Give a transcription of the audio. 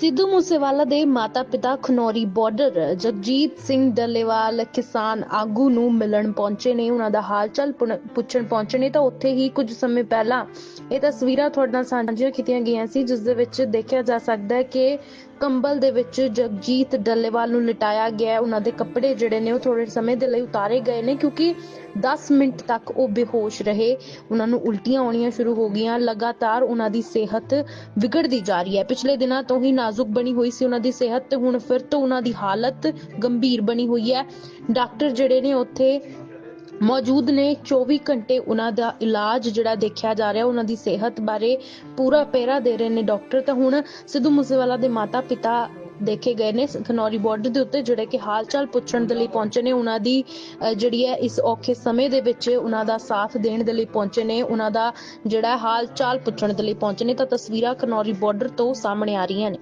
ਸਿੱਧੂ ਮੂਸੇਵਾਲਾ ਦੇ ਮਾਤਾ-ਪਿਤਾ ਖਨੌਰੀ ਬਾਰਡਰ ਜਗਜੀਤ ਸਿੰਘ ਡੱਲੇਵਾਲ ਕਿਸਾਨ ਆਗੂ ਨੂੰ ਮਿਲਣ ਪਹੁੰਚੇ ਨੇ, ਉਹਨਾਂ ਦਾ ਹਾਲ-ਚਾਲ ਪੁੱਛਣ ਪਹੁੰਚੇ ਨੇ, ਤਾਂ ਉੱਥੇ ਹੀ ਕੁਝ ਸਮੇਂ ਪਹਿਲਾਂ ਇਹ ਤਸਵੀਰਾਂ ਤੁਹਾਡੇ ਨਾਲ ਸਾਂਝੀਆਂ ਕੀਤੀਆਂ ਗਈਆਂ ਸੀ, ਜਿਸ ਦੇ ਵਿੱਚ ਦੇਖਿਆ ਜਾ ਸਕਦਾ ਹੈ ਕਿ ਕੰਬਲ ਦੇ ਵਿੱਚ ਜਗਜੀਤ ਡੱਲੇਵਾਲ ਨੂੰ ਲਿਟਾਇਆ ਗਿਆ ਹੈ। ਉਹਨਾਂ ਦੇ ਕੱਪੜੇ ਜਿਹੜੇ ਨੇ ਉਹ ਥੋੜੇ ਸਮੇਂ ਦੇ ਲਈ ਉਤਾਰੇ ਗਏ ਨੇ, ਕਿਉਂਕਿ 10 ਮਿੰਟ ਤੱਕ ਉਹ ਬੇਹੋਸ਼ ਰਹੇ, ਉਹਨਾਂ ਨੂੰ ਉਲਟੀਆਂ ਆਉਣੀਆਂ ਸ਼ੁਰੂ ਹੋ ਗਈਆਂ, ਲਗਾਤਾਰ ਉਹਨਾਂ ਦੀ ਸਿਹਤ ਵਿਗੜਦੀ ਜਾ ਰਹੀ ਹੈ ਪਿਛਲੇ ਦਿਨਾਂ ਤੋਂ ਹੀ ਨਾਜ਼ੁਕ ਬਣੀ ਹੋਈ ਸੀ ਉਹਨਾਂ ਦੀ ਸਿਹਤ ਤੇ ਹੁਣ ਫਿਰ ਤੋਂ ਉਹਨਾਂ ਦੀ ਹਾਲਤ ਗੰਭੀਰ ਬਣੀ ਹੋਈ ਹੈ। ਡਾਕਟਰ ਜਿਹੜੇ ਨੇ ਉੱਥੇ ਮੌਜੂਦ ਨੇ 24 ਘੰਟੇ ਉਹਨਾਂ ਦਾ ਇਲਾਜ ਜਿਹੜਾ ਦੇਖਿਆ ਜਾ ਰਿਹਾ, ਉਹਨਾਂ ਦੀ ਸਿਹਤ ਬਾਰੇ ਪੂਰਾ ਪਹਿਰਾ ਦੇ ਰਹੇ ਨੇ ਡਾਕਟਰ। ਤਾਂ ਹੁਣ ਸਿੱਧੂ ਮੂਸੇਵਾਲਾ ਦੇ ਮਾਤਾ ਪਿਤਾ ਦੇਖੇ ਗਏ ਨੇ, ਖਨੌਰੀ ਬਾਰਡਰ ਦੇ ਉੱਤੇ, ਜਿਹੜੇ ਕਿ ਹਾਲ ਚਾਲ ਪੁੱਛਣ ਦੇ ਲਈ ਪਹੁੰਚੇ ਨੇ, ਉਹਨਾਂ ਦੀ ਜਿਹੜੀ ਹੈ ਇਸ ਔਖੇ ਸਮੇਂ ਦੇ ਵਿੱਚ ਉਹਨਾਂ ਦਾ ਸਾਥ ਦੇਣ ਦੇ ਲਈ ਪਹੁੰਚੇ ਨੇ, ਉਹਨਾਂ ਦਾ ਜਿਹੜਾ ਹਾਲ ਚਾਲ ਪੁੱਛਣ ਦੇ ਲਈ ਪਹੁੰਚੇ ਨੇ। ਤਾਂ ਤਸਵੀਰਾਂ ਖਨੌਰੀ ਬਾਰਡਰ ਤੋਂ ਸਾਹਮਣੇ ਆ ਰਹੀਆਂ ਨੇ।